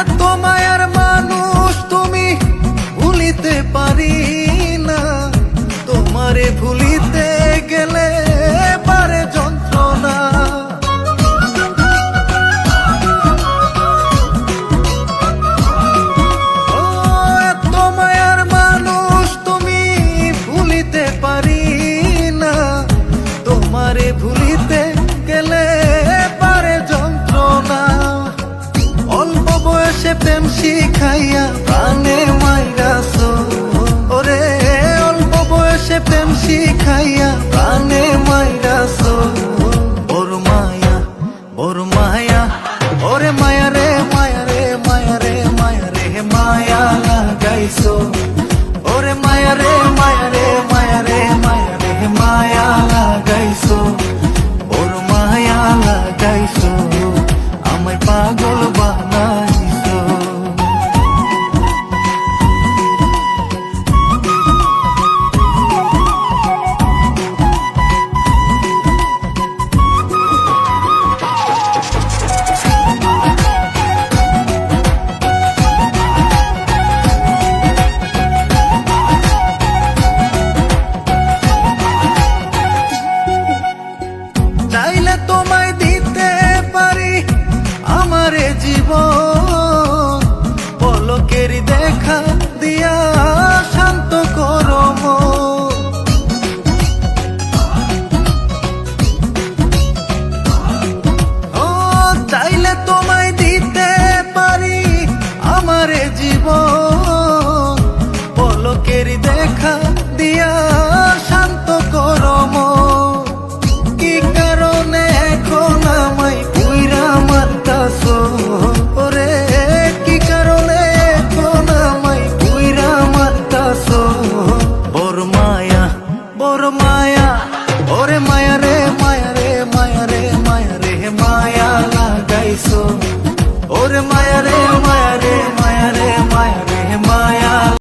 এত মায়ার মানুষ তুমি ভুলিতে পারি না। তোমারে ভুলিতে গেলে পারে যন্ত্রণা। ভুলিতে বয়সে প্রেম শিখাইয়া প্রাণে মাইরাছো ওরে, অল্প বয়সে প্রেম শিখাইয়া প্রাণে মাইরাছো ওর মায়া ওর মায়া, ওরে মায়া রে মায়া রে মায়া রে মায়া রে, মায়া লাগাইছো। ওরে মায়া রে মায়া রে মায়া রে মায়া রে, মায়া লাগাইছো। ওর মায়া লাগাইছো।